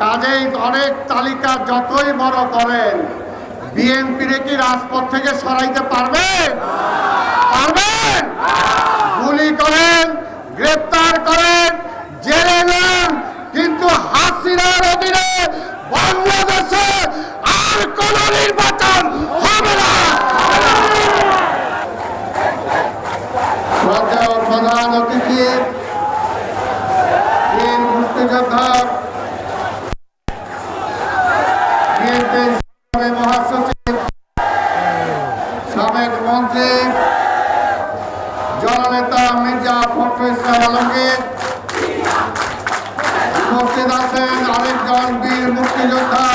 কাজেই অনেক তালিকা যতই বড় করেন বিএনপির কি রাজপথ থেকে সরাইতে পারবে? পারবেন? গুলি করেন, গ্রেপ্তার করেন, জেলে নেন, কিন্তু হাসিনার অধীনে বাংলাদেশে আর কোন নির্বাচন হবে না। উপস্থিত আছেন আরেকজন বীর মুক্তিযোদ্ধা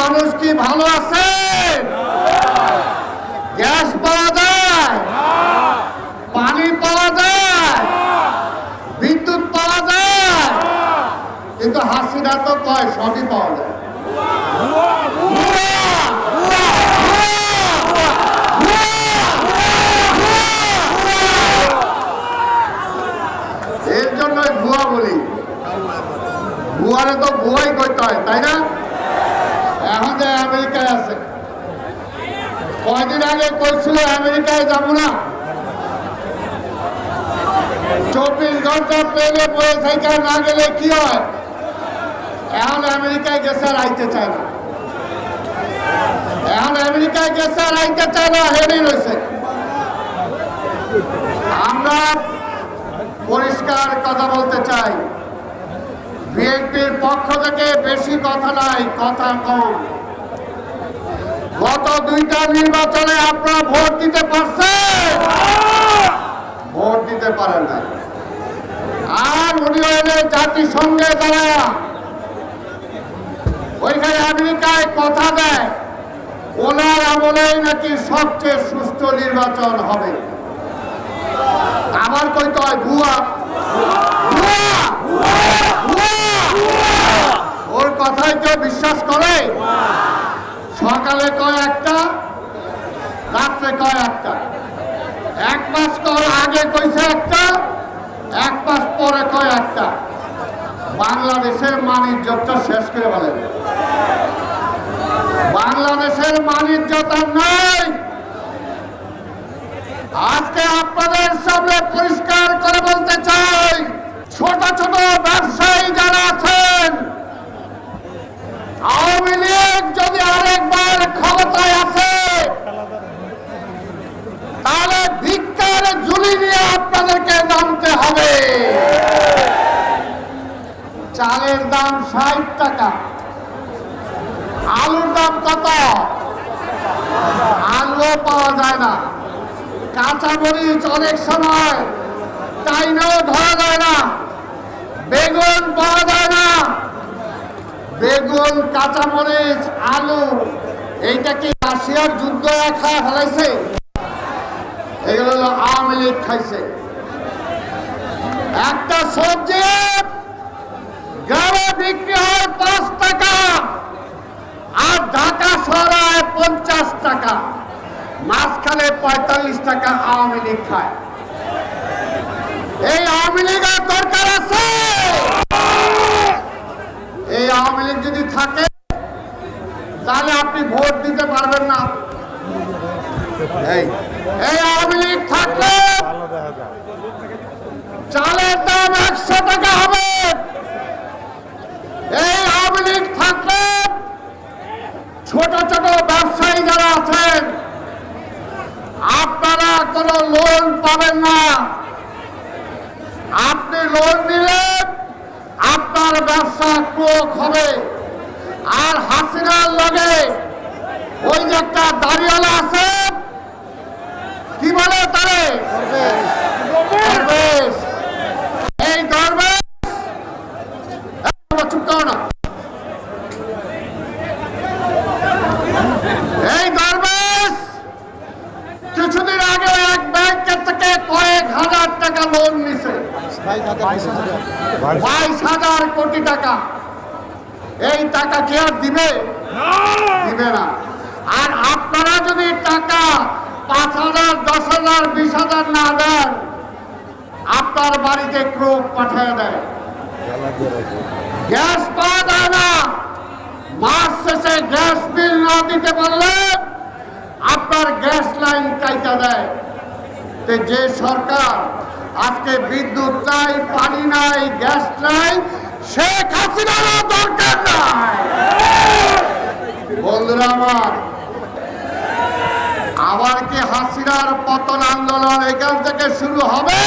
মানুষ কি ভালো আছে? গ্যাস পাওয়া যায়? পানি পাওয়া যায়? বিদ্যুৎ পাওয়া যায়? কিন্তু হাসিনা তো কয়, সবই পাওয়া যায় এর জন্যই ভুয়া বলি ভুয়ারে তো ভুয়াই করতে হয়, তাই না? এখন যে আমেরিকায় আছে। কয়দিন আগে কইছিল আমেরিকায় যাব না। চব্বিশ ঘণ্টা প্লেনে বয়ে থেকে না গেলে কি হয়? এখন আমেরিকায় গেছে আর আইতে চায় না। এখন আমেরিকায় গেছে আর আইতে চায় না হেরেই রয়েছে। আমরা পরিষ্কার কথা বলতে চাই। বিএনপির পক্ষ থেকে বেশি কথা নাই, কথা কম। গত দুইটা নির্বাচনে আপনারা ভোট দিতে পারছেন? ভোট দিতে পারেন না আর উনি হলেন জাতিসংঘে যারা ওইখানে আমেরিকায় কথা দেয়, ওনার আমলেই নাকি সবচেয়ে সুস্থ নির্বাচন হবে। আবার কইতে হয় ভুয়া। ভুয়া! ওর কথাই কেউ বিশ্বাস করে? সকালে কয় একটা, রাত্রে কয় একটা? এক মাস কর, আগে কইছে একটা, এক মাস পরে কয় একটা? বাংলাদেশের মানিজ্যটা শেষ করে বলেন বাংলাদেশের মানিজ্যতা নাই। আজকে আপনাদের সামনে পরিষ্কার করে বলতে চাই ছোট ব্যবসায়ী যারা আছেন, আওয়ামী লীগ যদি আরেকবার ক্ষমতায় আসে, তাহলে ভিক্ষার ঝুলি নিয়ে আপনাদেরকে নামতে হবে। চালের দাম ষাট টাকা, আলুর দাম কত? আলুও পাওয়া যায় না। কাঁচা মরিচ অনেক সময় তাই টাইনেও ধরা যায় না। বেগুন পাওয়া যায় না। বেগুন, কাঁচামরিচ, আলু, এইটা কি রাশিয়ার যুদ্ধ খায় ফেলাইছে এগুলো হলো আওয়ামী লীগ খাইছে। একটা সবজি গ্রামে বিক্রি হয় পাঁচ টাকা, আর ঢাকা শহরে পঞ্চাশ টাকা, মাঝখানে পঁয়তাল্লিশ টাকা আওয়ামী লীগ খায়। এই আওয়ামী লীগের দরকার আছে এই আওয়ামী লীগ যদি থাকে তাহলে আপনি ভোট দিতে পারবেন না এই এই আওয়ামী লীগ থাকলে চালের দাম একশো টাকা হবে এই আওয়ামী লীগ থাকলে ছোট ছোট ব্যবসায়ী যারা আছেন, আপনারা কোনো লোন পাবেন না। আপনি লোন নিলেন, আপনার ব্যবসা ক্রোক হবে। আর হাসিনার লগে ওই যে একটা দাঁড়িয়ালা আছে, কি বলে তারে দরবেশ। এই দরবেশ এই বাবা, চুপ করো না এই দরবেশ কিছুদিন আগে এক ব্যাংকের থেকে কয়েক হাজার টাকা লোন নিছে বাইশ হাজার কোটি টাকা। এই টাকা কি আর দিবে? দিবে না। আর আপনারা যদি টাকা পাঁচ হাজার দশ হাজার বিশ হাজার না দেন আপনার বাড়িতে ক্রোপ পাঠিয়ে দেয়। গ্যাস পাওয়া যায় না। মাস শেষে গ্যাস বিল না দিতে পারলে আপনার গ্যাস লাইন কাইটা দেয়। তে যে সরকার আজকে বিদ্যুৎ নাই পানি নাই গ্যাস নাই শেখ হাসিনারও দরকার নাই। বন্ধুরা আমার, আবার কি হাসিনার পতন আন্দোলন এখান থেকে শুরু হবে?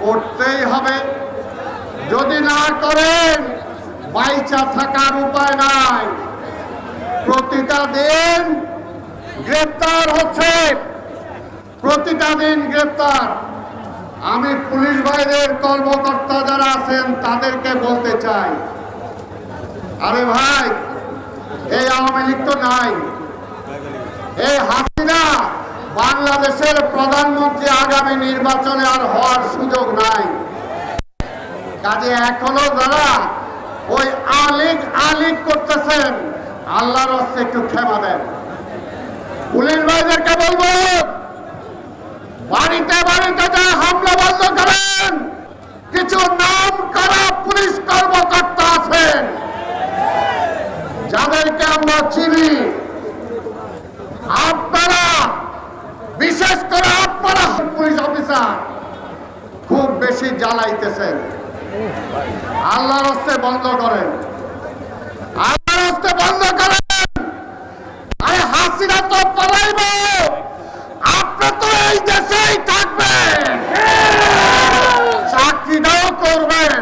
করতেই হবে। যদি না করেন, বাইচা থাকার উপায় নাই। প্রতিটা দিন গ্রেপ্তার হচ্ছে। প্রতিটা দিন গ্রেপ্তার। আমি পুলিশ ভাইদের কর্মকর্তা যারা আছেন, তাদেরকে বলতে চাই। আরে ভাই, এই আওয়ামী লীগ তো নাই। এই হাসিনা বাংলাদেশের প্রধানমন্ত্রী আগামী নির্বাচনে আর হওয়ার সুযোগ নাই। কাজে এখনও যারা ওই আলিগ আলিগ করতেছেন, আল্লাহর হস্তে একটু ক্ষমা দেন। পুলিশ ভাইদেরকে বলব বাড়িতে বাড়িতে যা হামলা বন্ধ করেন কিছু নাম করা পুলিশ কর্মকর্তা আছেন যাদেরকে আমরা চিনি আপনারা বিশেষ করে আপনারা পুলিশ অফিসার খুব বেশি জ্বালাইতেছেন আল্লাহর হস্তে বন্ধ করেন। আল্লাহর হস্তে বন্ধ করেন। আরে হাসিনা তো পালাইব। আপনি তো এই দেশেই থাকবেন। চাকরিটাও করবেন।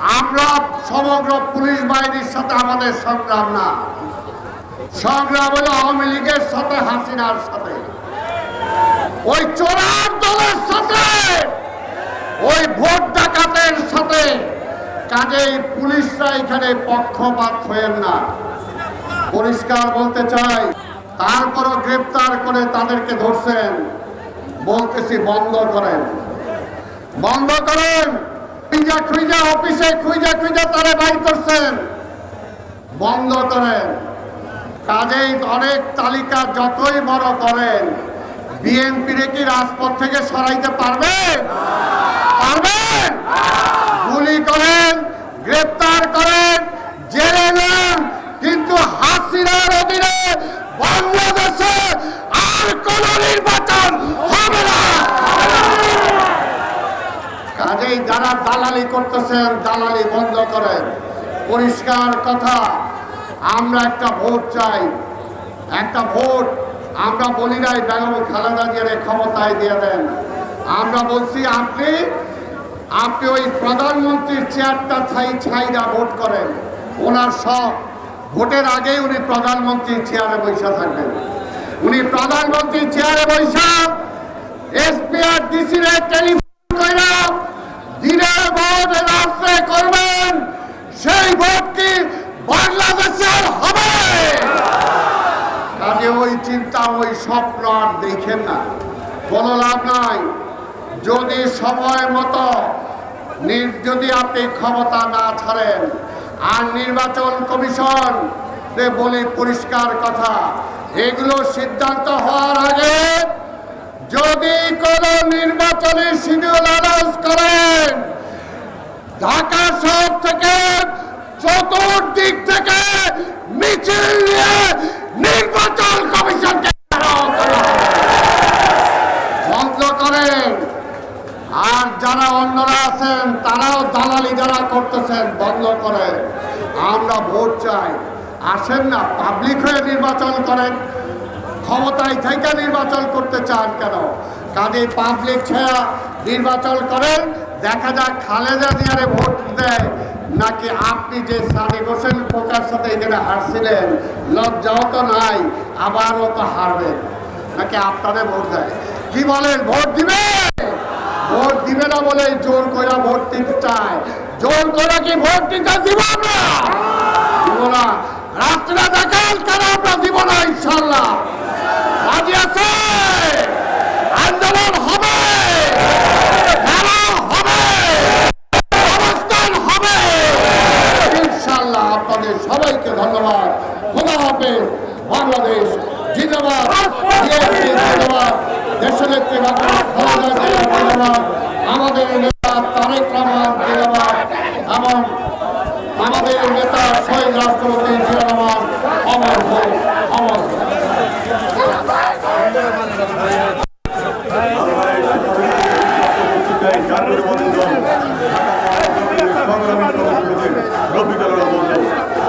আমরা সমগ্র পুলিশ বাহিনীর সাথে আমাদের সংগ্রাম না। সংগ্রাম হলো আওয়ামী লীগের সাথে, হাসিনার সাথে। ওই চোরার দলের সাথে। ওই ভোট ডাকাতের সাথে কাজেই পুলিশরা এখানে পক্ষপাত হয়েন না। পরিষ্কার বলতে চাই, তারপরও গ্রেপ্তার করে তাদেরকে ধরছেন। বলতেছি, বন্ধ করেন। বন্ধ করেন, খুঁজা খুঁজা, অফিসে খুঁজা খুঁজা তারা বাইর করছেন। বন্ধ করেন। কাজেই অনেক তালিকা যতই বড় করেন, বিএনপি কি রাজপথ থেকে সরাইতে পারবে? পারবেন? গুলি করেন, গ্রেপ্তার করেন, জেলে নেন। কিন্তু হাসিনার অধীনে বাংলাদেশে আর কোন নির্বাচন হবে না। কাজেই যারা দালালি করতেছেন, দালালি বন্ধ করেন। পরিষ্কার কথা, আমরা একটা ভোট চাই। একটা ভোট আমরা বলি নাই, বেগম খালেদা জিয়ারে ক্ষমতায় দিয়ে দেন। আমরা বলছি, আপনি আপনি ওই প্রধানমন্ত্রীর চেয়ারটা ছাই ছাইরা ভোট করেন। ওনার সব ভোটের আগেই উনি প্রধানমন্ত্রীর চেয়ারে বৈশা থাকবেন। উনি প্রধানমন্ত্রীর চেয়ারে বৈশা, এসপি আর ডিসি রে টেলিফোন কইরা দিনের ভোট রাত্রে করবেন, সেই ভোট কি বাংলাদেশে আর হবে? কাজে ওই চিন্তা, ওই স্বপ্ন আর দেখেন না। কোনো লাভ নাই। যদি সময় মতো যদি আপনি ক্ষমতা না ছাড়েন, আর নির্বাচন কমিশন বলি পরিষ্কার কথা, এগুলো সিদ্ধান্ত হওয়ার আগে যদি কোন নির্বাচনী শিডিউল অ্যানাউন্স করেন, ঢাকা শহর থেকে চতুর্দিক থেকে মিছিল নিয়ে নির্বাচন কমিশনকে বন্ধ করেন। আর যারা অন্যরা আছেন, তারাও দালালি যারা করতেছেন, বন্ধ করেন আমরা ভোট চাই। আসেন না পাবলিক হয়ে নির্বাচন করেন। ক্ষমতায় থেকে নির্বাচন করতে চান কেন? কাজে পাবলিক ছাড়া নির্বাচন করেন, দেখা যাক খালেদা জিয়ারে ভোট দেয় নাকি আপনি যে সাদেক হোসেন পোকার সাথে এখানে হারছিলেন, লজ্জাও তো নাই, আবারও তো হারবেন। নাকি আপনাদের ভোট দেয়? কি বলেন, ভোট দিবে ভোট দিবে না বলে জোর করে ভোট দিতে চায়। জোর করে কি ভোট দিতে দিব আমরা? দিব না। রাত্রে দেখাল কেন আমরা দিব না ইনশাল্লাহ রাজি আছে? আন্দোলন হবে। খেলা হবে। হবে। ইনশাল্লাহ আপনাদের সবাইকে ধন্যবাদ। খোদা হাফেজ। বাংলাদেশ জিন্দাবাদ। জিন্দাবাদ। দেশনেত্রী বাংলা খালেদা আমাদের